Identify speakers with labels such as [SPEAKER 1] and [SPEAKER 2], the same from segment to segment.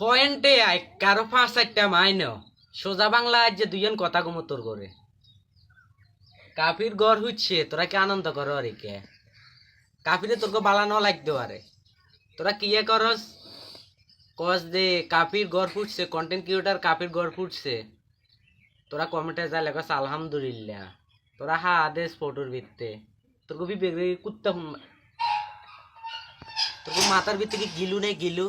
[SPEAKER 1] পয়েন্টে আই কারও পাঁচ চারটা মাইন সোজা বাংলা আজ যে দুজন কথা গুমতর করে কাফির গড় হচ্ছে তোরা কি আনন্দ কর আরে কে? কাফিরে তোর বালানো লাগতে পারে। তোরা কি করস? কস দে, কাফির গড় ফুটছে কন্টেন্ট ক্রিয়েটার কাফির গড় ফুটছে। তোরা কমেন্টে যা লেখস, আলহামদুলিল্লাহ। তোরা হা আদেশ ফটোর ভিত্তে। তোর বেগরে কুত্তা তোর মাথার ভিতরে গিলু নেই গিলু?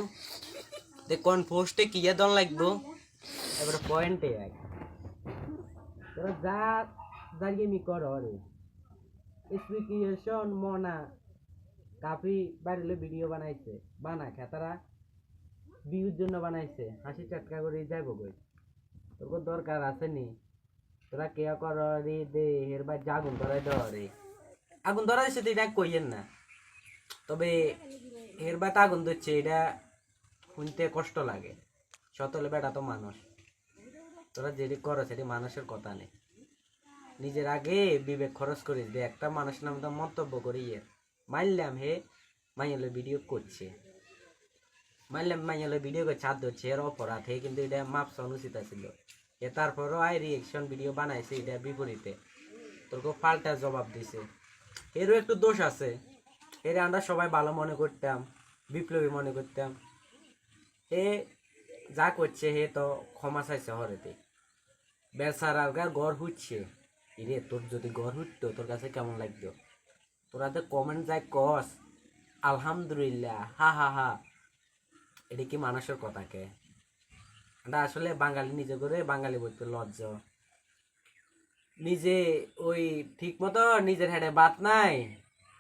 [SPEAKER 1] কোন পোস্টে কি দন লাগবো? এবারে পয়েন্টে এক। তোরা যা দাঁড়িয়ে মি কর রে স্পিকিয়েশন মনা কাফি বাইরে ভিডিও বানাইছে। বানা, খেতারা বিউর জন্য বানাইছে। হাসি চাটকা করে যাইব কই? তোর দরকার আছে নি? তোরা কে কর রে দে এর বা আগুন ধরাই দেওয়া রে আগুন ধরা দিচ্ছে তো এটা কইয়েন না। তবে এর বা আগুন ধরছে, এটা শুনতে কষ্ট লাগে। সতলে বেটা তো মানুষ। তোরা যেটি করো সেটি মানুষের কথা নেই নিজের আগে বিবেক খরচ করিস দে। একটা মানুষ নাম তো মন্তব্য করি ইয়ে। মানলাম হে মাইলে ভিডিও করছে। মানলাম মাইলে ভিডিও করে ছাদ ধরছে। এর অপরাধ হে, কিন্তু এটা মাপ অনুচিত ছিল। এ তারপরও আই রিয়েকশন ভিডিও বানাইছে এটা বিপরীতে। তোরকে পাল্টা জবাব দিছে। এরও একটু দোষ আছে। এর আমরা সবাই ভালো মনে করতাম, বিপ্লবী মনে করতাম। এ যা করছে হে তো ক্ষমা চাইছে হরেতে বেচারার গার গড় হুচ্ছে। ইরে, তোর যদি গড় হুটতো তোর কাছে কেমন লাগতো? তোরা তো কমেন্ট যাই কস, আলহামদুলিল্লাহ, হা হা হা। এটা কি মানুষের কথা কে? এটা আসলে বাঙালি নিজে করে বাঙালি বলতে লজ্জ। নিজে ওই ঠিক মতো নিজের হেডে বাত নাই।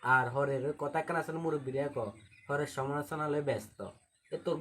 [SPEAKER 1] আর হরের কথা কেন আসলে মুরব্বীরা ক হরের সমালোচনা লয়ে ব্যস্ত। এ তোর